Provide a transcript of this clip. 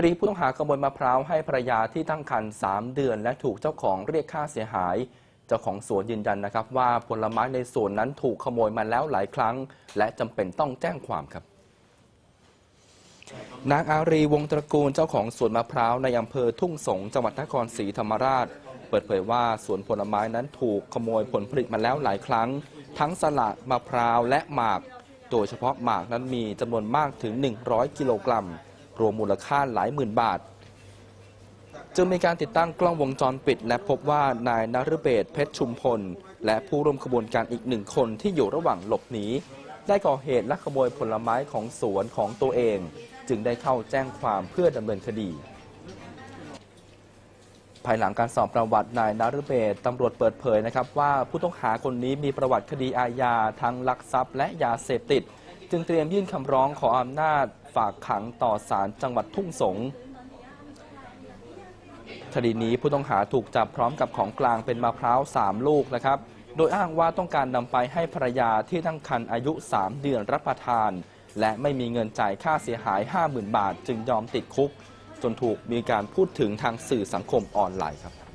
คดีผู้ต้องหาขโมยมะพร้าวให้ภรรยาที่ตั้งครรภ์3เดือน และถูกเจ้าของเรียกค่าเสียหาย เจ้าของสวนยืนยันนะครับ ว่าผลไม้ในสวนนั้นถูกขโมยมาแล้วหลายครั้ง และจำเป็นต้องแจ้งความครับ นางอารีวงตระกูลเจ้าของสวนมะพร้าวในอำเภอทุ่งสงจังหวัดนครศรีธรรมราช เปิดเผยว่าสวนผลไม้นั้นถูกขโมยผลผลิตมาแล้วหลายครั้ง ทั้งสละมะพร้าวและหมาก โดยเฉพาะหมากนั้นมีจำนวนมากถึง 100 กิโลกรัม รวมมูลค่าหลายหมื่นบาท จึงมีการติดตั้งกล้องวงจรปิด และพบว่านายนฤเบศเพชรชุมพล และผู้ร่วมขบวนการอีกหนึ่งคนที่อยู่ระหว่างหลบหนีได้ก่อเหตุลักขโมยผลไม้ของสวนของตัวเอง จึงได้เข้าแจ้งความเพื่อดำเนินคดีภายหลังการสอบประวัตินายนฤเบศตำรวจเปิดเผยนะครับว่าผู้ต้องหาคนนี้มีประวัติคดีอาญาทั้งลักทรัพย์และยาเสพติด จึงเตรียมยื่นคำร้องขออำนาจฝากขังต่อศาลจังหวัดทุ่งสงคดีนี้ผู้ต้องหาถูกจับพร้อมกับของกลางเป็นมะพร้าว 3 ลูกนะครับ โดยอ้างว่าต้องการนำไปให้ภรรยาที่ตั้งครรภ์อายุ 3 เดือนรับประทาน และไม่มีเงินจ่ายค่าเสียหาย 50,000 บาท จึงยอมติดคุก จนถูกมีการพูดถึงทางสื่อสังคมออนไลน์ครับ